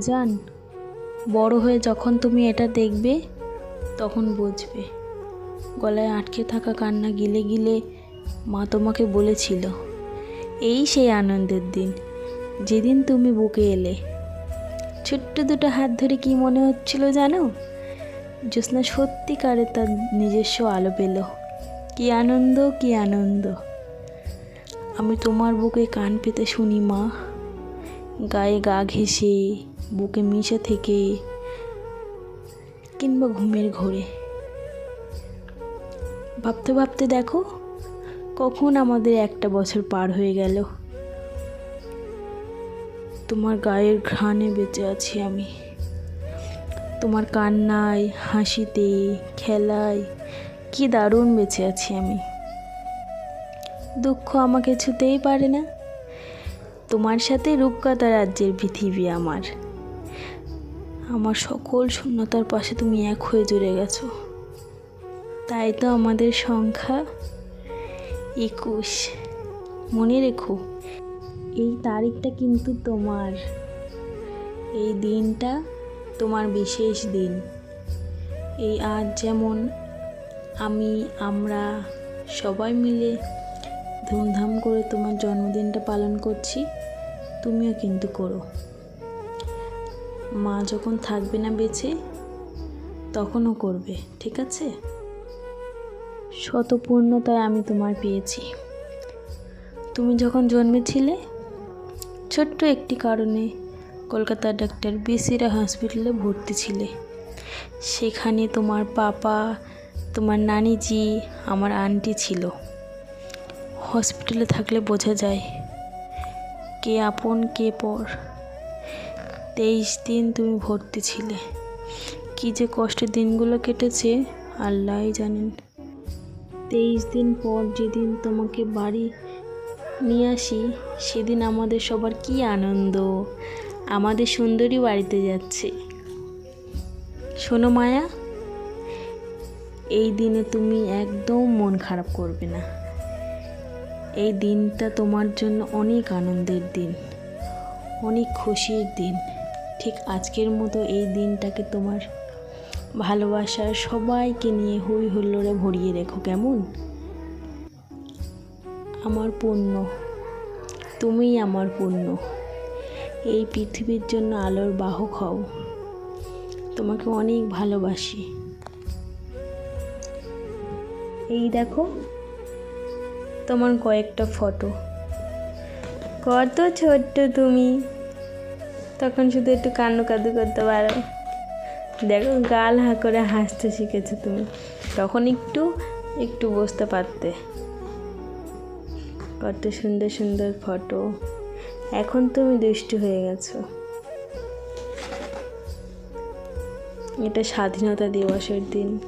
জান, বড় হয়ে যখন তুমি এটা দেখবে, তখন বুঝবে। গলায় আটকে থাকা কান্না গিলে গিলে মা তোমাকে বলেছিল, এই সেই আনন্দের দিন, যেদিন তুমি বুকে এলে। ছোট্ট দুটো হাত ধরে কি মনে হচ্ছিল জানো? জ্যোৎস্না সত্যিকারে তার নিজস্ব আলো পেল। কি আনন্দ কি আনন্দ। আমি তোমার বুকে কান পেতে শুনি মা। গায়ে গা ঘেঁষে, বুকে মিশে থেকে কিংবা ঘুমের ঘোরে। ভাবতে ভাবতে দেখো, কখন আমাদের একটা বছর পার হয়ে গেল। তোমার গায়ের ঘ্রাণে বেঁচে আছি আমি। তোমার কান্নায়, হাসিতে, খেলায় কি দারুণ বেঁচে আছি আমি। দুঃখ আমাকে ছুতেই পারে না। তোমার সাথে রূপকথা রাজ্যের পৃথিবী আমার। আমার সকল শূন্যতার পাশে তুমি এক হয়ে জুড়ে গেছো। তাই তো আমাদের সংখ্যা একুশ। মনে রেখো, এই তারিখটা কিন্তু তোমার, এই দিনটা তোমার বিশেষ দিন। এই আজ যেমন আমি, আমরা সবাই মিলে ধুমধাম করে তোমার জন্মদিনটা পালন করছি তুমিও কিন্তু করো। মা যখন থাকবে না বেঁচে, তখনও করবে, ঠিক আছে? শতপূর্ণতায় আমি তোমার পেয়েছি। তুমি যখন জন্মেছিলে, ছোট্ট একটি কারণে কলকাতার ডাক্তার বিসিরা হসপিটালে ভর্তি ছিলে। সেখানে তোমার পাপা, তোমার নানিজি, আমার আন্টি ছিল। হসপিটালে থাকলে বোঝা যায় কে আপন, কে পর। তেইশ দিন তুমি ভর্তি ছিলে। কী যে কষ্টের দিনগুলো কেটেছে, আল্লাহই জানেন। তেইশ দিন পর যেদিন তোমাকে বাড়ি নিয়ে আসি, সেদিন আমাদের সবার কি আনন্দ। আমাদের সুন্দরী বাড়িতে যাচ্ছে। শোনো মায়া, এই দিনে তুমি একদম মন খারাপ করবে না। এই দিনটা তোমার জন্য অনেক আনন্দের দিন, অনেক খুশির দিন। ঠিক আজকের মতো এই দিনটাকে তোমার ভালোবাসার সবাইকে নিয়ে হই হুল্লোড়ে ভরিয়ে রেখো, কেমন? আমার পুণ্য তুমিই আমার পুণ্য এই পৃথিবীর জন্য আলোর বাহক হও। তোমাকে অনেক ভালোবাসি। এই দেখো তোমার কয়েকটা ফটো। কত ছোট্ট তুমি। তখন শুধু একটু কান্নু কাদু করতে পারো। দেখো, গাল হা করে হাসতে শিখেছো তুমি। তখন একটু একটু বসতে পারতে। কত সুন্দর সুন্দর ফটো। এখন তুমি দুষ্টু হয়ে গেছো। এটা স্বাধীনতা দিবসের দিন।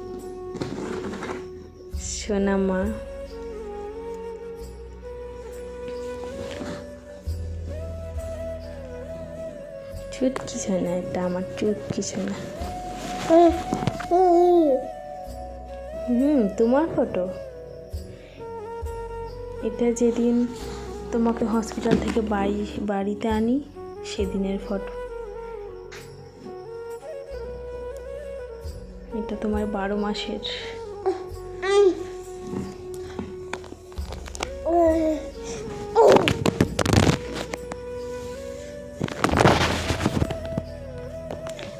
সোনা মা। চুটকি না, এটা আমার চোট কিছু না। হুম, তোমার ফটো? এটা যেদিন তোমাকে হসপিটাল থেকে বাড়ি, বাড়িতে আনি, সেদিনের ফটো। এটা তোমার বারো মাসের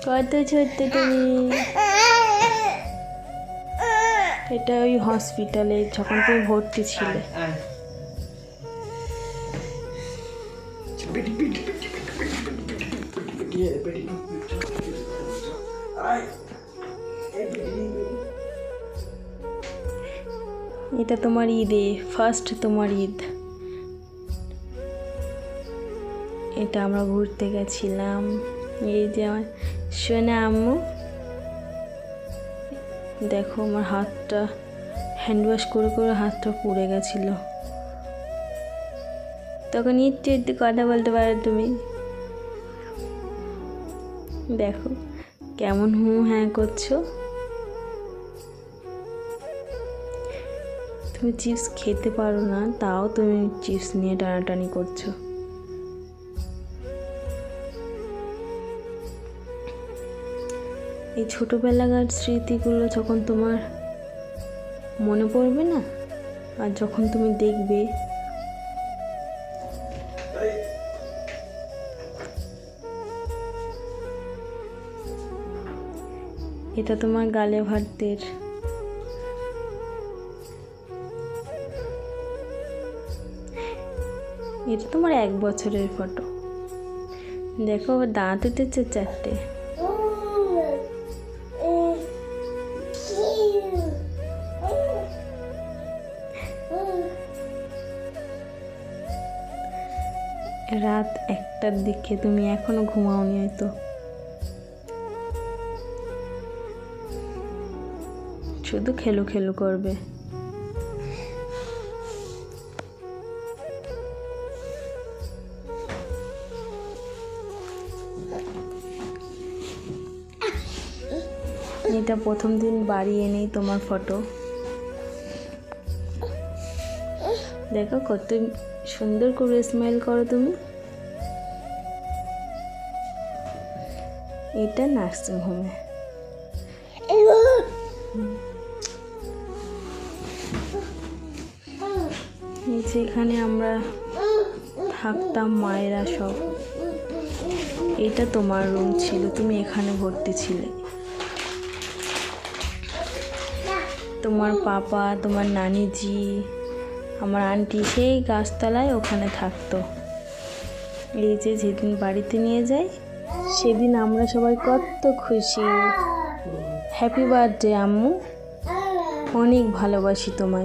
কত ছোট্ট তুমি। এটা ওই হসপিটালে যখন তুমি ভর্তি ছিলে। এটা তোমার ঈদে ফার্স্ট তোমার ঈদ। এটা আমরা ঘুরতে গেছিলাম। এই যে আমার সোনা আম্মু। দেখো আমার হাতটা হ্যান্ড ওয়াশ করে করে হাতটা পুড়ে গেছিল। তখন একটু একটু কথা বলতে পারো তুমি? দেখো, কেমন হু হ্যাঁ করছ? তুমি চিপস খেতে পারো না, তাও তুমি চিপস নিয়ে টানাটানি করছ। এই ছোটোবেলাকার স্মৃতিগুলো যখন তোমার মনে পড়বে না? আর যখন তুমি দেখবে এটা তোমার গালে ভাতের এটা তোমার এক বছরের ফটো দেখো, দাঁত উঠেছে চারটে। রাত একটার দিকে তুমি এখনও ঘুমাওনি হয়তো। শুধু খেলু খেলু করবে। এটা প্রথম দিন বাড়ি এনেই তোমার ফটো। দেখো কত সুন্দর করে স্মাইল করো তুমি। এটা নার্সিং হোমে এই যে এখানে আমরা থাকতাম মায়েরা সব। এটা তোমার রুম ছিল, তুমি এখানে ভর্তি ছিলে। তোমার পাপা, তোমার নানিজি, আমার আন্টি সেই গাছতলায় ওখানে থাকতো। এই যে যেদিন বাড়িতে নিয়ে যাই সেদিন আমরা সবাই কত খুশি। হ্যাপি বার্থডে আম্মু। অনেক ভালোবাসি তোমায়।